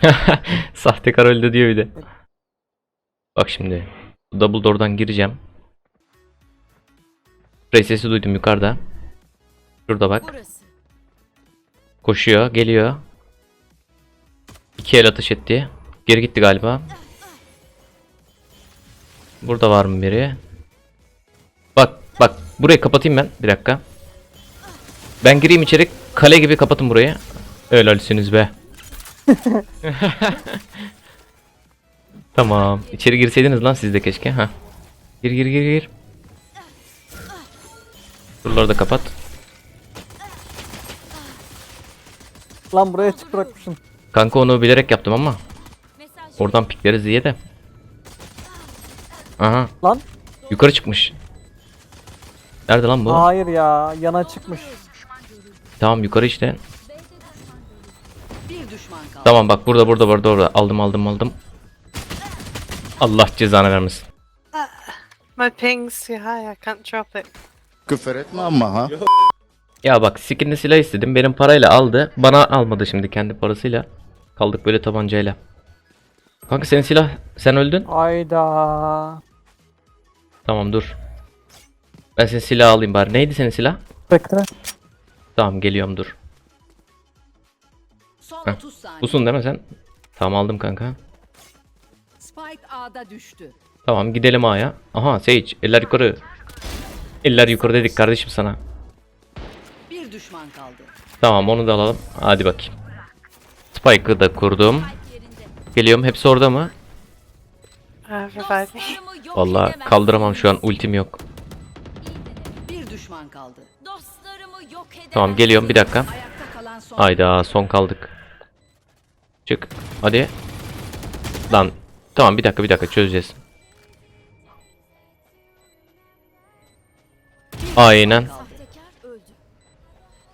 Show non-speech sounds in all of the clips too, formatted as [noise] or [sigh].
[laughs] Sahtekar öldü diyor bir de. Bak şimdi. Double gireceğim. Ray duydum yukarıda. Şurada bak. Koşuyor, geliyor. İki el atış etti. Geri gitti galiba. Burada var mı biri? Bak, bak. Burayı kapatayım ben. Bir dakika. Ben gireyim içeri. Kale gibi kapatın burayı. Helalsiniz be. [laughs] tamam. İçeri girseydiniz lan siz de keşke. Ha. Gir gir gir gir. Buraları da kapat. Lan buraya çık bırakmışsın. Kanka onu bilerek yaptım ama. Oradan pikleriz diye de. Aha. Lan Yukarı çıkmış. Nerede lan bu? hayır ya yana çıkmış. Tamam yukarı işte. Kaldı. Tamam bak burada burada burada orada. Aldım aldım aldım. Allah cezanı vermesin. My ping's too high. I can't drop it. Küfür etme ama ha. Ya bak skinli silah istedim. Benim parayla aldı. Bana almadı şimdi kendi parasıyla. Kaldık böyle tabancayla. Kanka senin silah sen öldün. Ayda. Tamam dur. Ben senin silah alayım bari. Neydi senin silah? Bekle. Tamam geliyorum dur. Son Heh. 30 saniye. Busun değil mi sen? Tamam aldım kanka. Spike A'da düştü. Tamam gidelim A'ya. Aha Sage eller yukarı. Eller yukarı dedik kardeşim sana. Bir düşman kaldı. Tamam onu da alalım. Hadi bakayım. Spike'ı da kurdum. Geliyorum hepsi orada mı? Vallahi edemezsin. kaldıramam şu an ultim yok. Bir düşman kaldı. Dostlarımı yok. Tamam geliyorum bir dakika. Ayakta kalan son. Ayda son kaldık. Çık. Hadi. Lan. Tamam bir dakika bir dakika çözeceğiz. Aynen.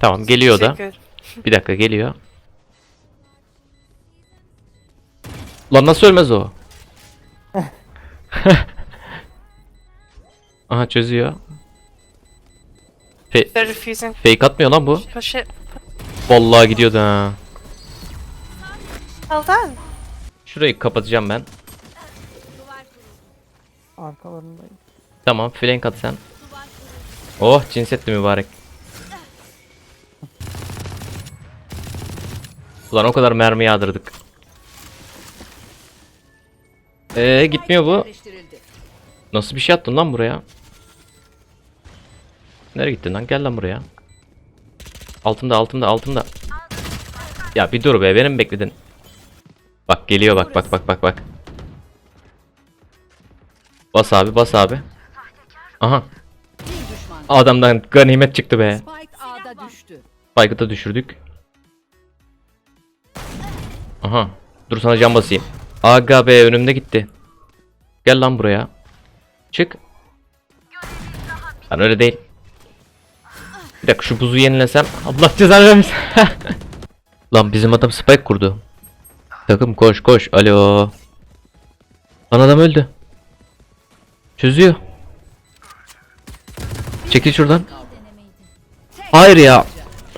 Tamam geliyor da. Bir dakika geliyor. Lan nasıl ölmez o? [laughs] Aha çözüyor. Fe They're refusing. fake atmıyor lan bu. Push it. Vallahi gidiyordu ha. Done. Şurayı kapatacağım ben. Arkalarındayım. Tamam flank at sen. Oh cinsetti mübarek. Ulan o kadar mermi yağdırdık. Eee gitmiyor bu. Nasıl bir şey attın lan buraya? Nereye gittin lan? Gel lan buraya. Altımda altımda altımda. Ya bir dur be beni mi bekledin? Bak geliyor bak bak bak bak bak. Bas abi bas abi. Aha adamdan ganimet çıktı be. Spike. Spike'ı da düşürdük. Aha. Dur sana cam basayım. Aga be önümde gitti. Gel lan buraya. Çık. Lan öyle değil. Bir dakika şu buzu yenilesem. Allah cezanı vermesin. [laughs] lan bizim adam spike kurdu. Takım koş koş. Alo. Lan adam öldü. Çözüyor. Çekil şuradan. Hayır ya.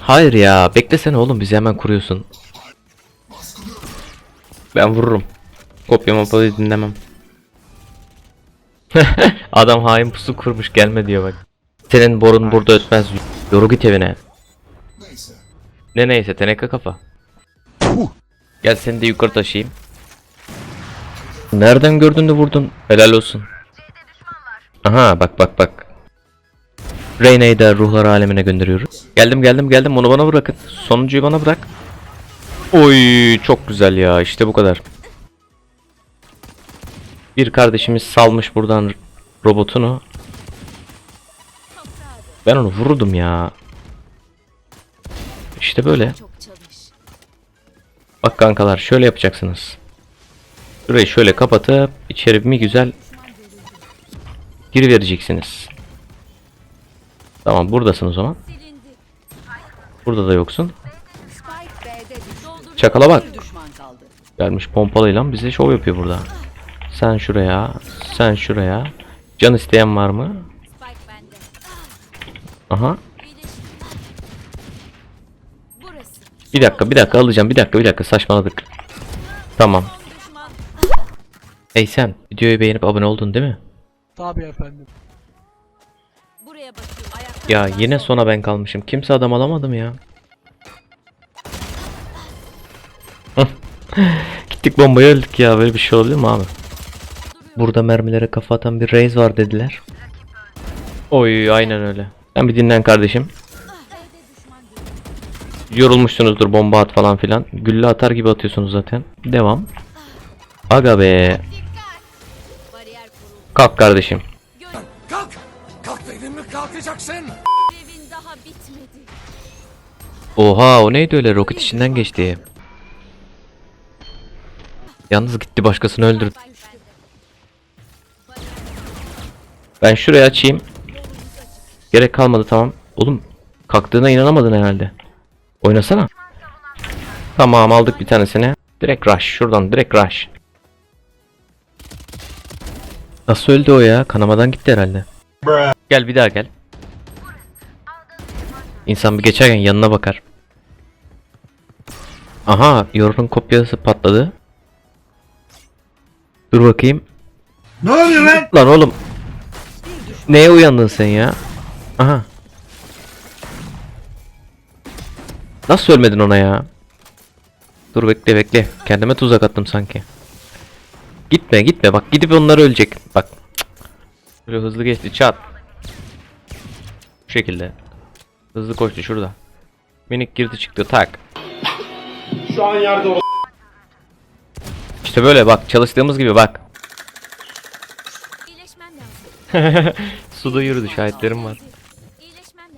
Hayır ya. Beklesene oğlum bizi hemen kuruyorsun. Ben vururum. Kopya mapayı dinlemem. [laughs] Adam hain pusu kurmuş gelme diyor bak. Senin borun burada ötmez. Yoru git evine. Ne neyse teneke kafa. Gel seni de yukarı taşıyayım. Nereden gördün de vurdun? Helal olsun. Aha bak bak bak. Reyna'yı da ruhlar alemine gönderiyoruz. Geldim geldim geldim onu bana bırakın. Sonuncuyu bana bırak. Oy çok güzel ya işte bu kadar. Bir kardeşimiz salmış buradan robotunu. Ben onu vurdum ya. İşte böyle. Bak kankalar şöyle yapacaksınız. Şurayı şöyle kapatıp içeri mi güzel giri vereceksiniz. Tamam buradasın o zaman. Burada da yoksun. Çakala bak. Bir. Gelmiş pompalıyla bize şov yapıyor burada. Sen şuraya, sen şuraya. Can isteyen var mı? Aha. Bir dakika, bir dakika alacağım. Bir dakika, bir dakika saçmaladık. Tamam. Hey sen videoyu beğenip abone oldun değil mi? Tabii efendim. Ya yine son. sona ben kalmışım. Kimse adam alamadım ya. Gittik bombaya öldük ya. Böyle bir şey olabilir mi abi? Burada mermilere kafa atan bir reis var dediler. Oy aynen öyle. Sen bir dinlen kardeşim. Yorulmuşsunuzdur bomba at falan filan. Gülle atar gibi atıyorsunuz zaten. Devam. Aga be. Kalk kardeşim. Kalk! Kalk dedim mi kalkacaksın? Görevin daha bitmedi. Oha o neydi öyle roket içinden geçti. Yalnız gitti başkasını öldürdü. Ben şurayı açayım. Gerek kalmadı tamam. Oğlum kalktığına inanamadın herhalde. Oynasana. Tamam aldık bir tanesini. Direkt rush şuradan direkt rush. Nasıl öldü o ya? Kanamadan gitti herhalde. Gel bir daha gel. İnsan bir geçerken yanına bakar. Aha, Yorun'un kopyası patladı. Dur bakayım. Ne oluyor lan? Lan oğlum. Neye uyandın sen ya? Aha. Nasıl ölmedin ona ya? Dur bekle bekle. Kendime tuzak attım sanki. Gitme gitme bak gidip onlar ölecek. Bak. Böyle hızlı geçti çat. Bu şekilde. Hızlı koştu şurada. Minik girdi çıktı tak. Şu an yerde o İşte böyle bak çalıştığımız gibi bak. [laughs] Suda yürüdü şahitlerim var.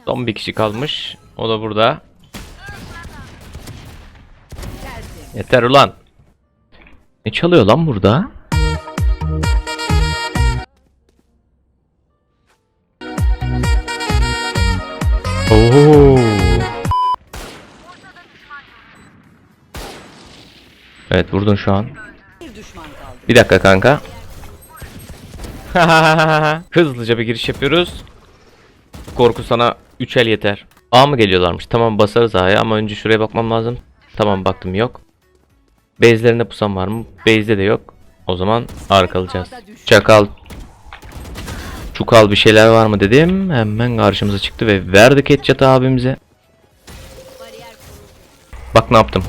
Son bir kişi kalmış. O da burada. Yeter ulan. Ne çalıyor lan burada? Oo. Evet vurdun şu an. Bir dakika kanka. [laughs] Hızlıca bir giriş yapıyoruz. Korku sana 3 el yeter. A mı geliyorlarmış? Tamam basarız A'ya ama önce şuraya bakmam lazım. Tamam baktım yok. Base'lerinde pusam var mı? Base'de de yok. O zaman arkalayacağız. Çakal. Çukal bir şeyler var mı dedim. Hemen karşımıza çıktı ve verdik headshot abimize. Bak ne yaptım.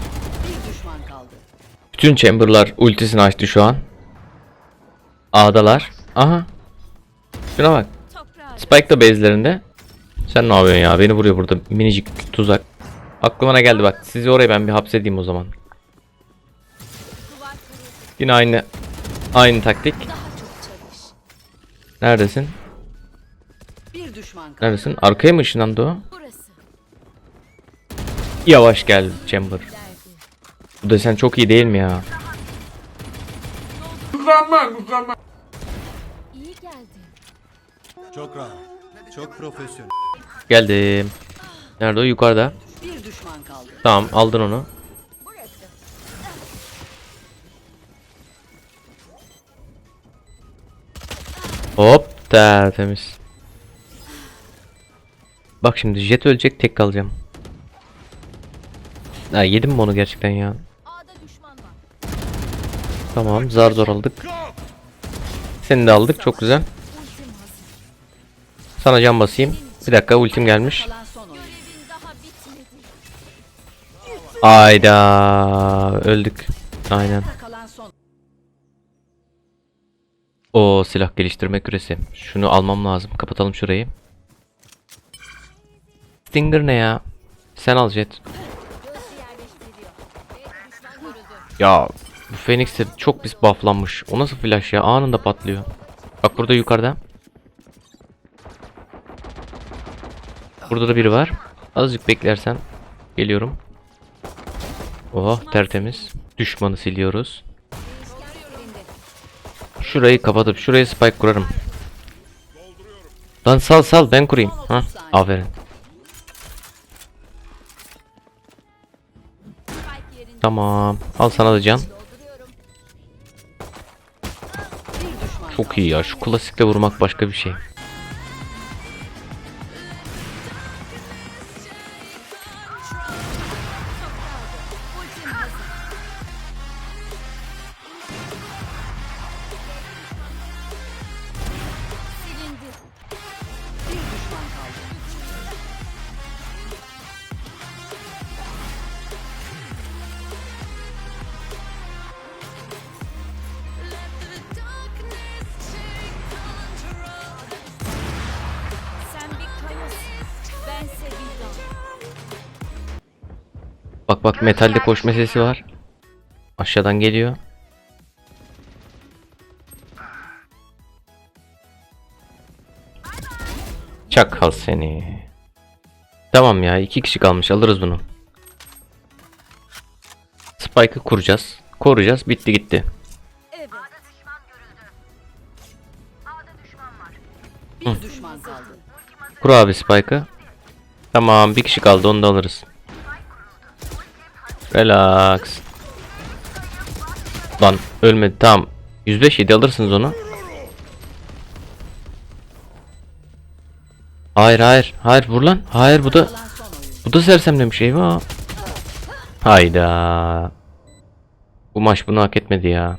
Bütün chamber'lar ultisini açtı şu an. A'dalar. Aha. Şuna bak. Spike da base'lerinde. Sen ne yapıyorsun ya? Beni vuruyor burada minicik tuzak. Aklıma ne geldi bak. Sizi oraya ben bir hapsedeyim o zaman. Yine aynı aynı taktik. Neredesin? Bir düşman kaldı. Neredesin? Arkaya mı ışınlandı o? Yavaş gel Chamber. Bu desen çok iyi değil mi ya? İyi geldi. Çok rahat. Çok profesyonel. Geldim. Nerede o? Yukarıda. Bir düşman kaldı. Tamam aldın onu. Hop tertemiz. Bak şimdi jet ölecek tek kalacağım. Ha yedim mi onu gerçekten ya? A'da düşman var. Tamam zar zor aldık. Seni de aldık çok güzel. Sana can basayım. Bir dakika ultim gelmiş. Ayda öldük. Aynen. O silah geliştirme küresi. Şunu almam lazım. Kapatalım şurayı. Stinger ne ya? Sen al jet. Ya bu Phoenix de çok pis bufflanmış. O nasıl flash ya? Anında patlıyor. Bak burada yukarıda. Burada da biri var. Azıcık beklersen geliyorum. Oh tertemiz. Düşmanı siliyoruz. Şurayı kapatıp şuraya spike kurarım. Lan sal sal ben kurayım. Ha, aferin. Tamam. Al sana da can. Çok iyi ya. Şu klasikle vurmak başka bir şey. Bak metalde koşma sesi var. Aşağıdan geliyor. Çakal seni. Tamam ya iki kişi kalmış alırız bunu. Spike'ı kuracağız. Koruyacağız. Bitti gitti. Evet. Bir düşman kaldı. Kur abi Spike'ı. Tamam bir kişi kaldı onu da alırız. Relax. Lan ölmedi tamam. 105 7 alırsınız onu. Hayır hayır hayır vur lan. Hayır bu da bu da sersemlemiş eyvah. Hayda. Bu maç bunu hak etmedi ya.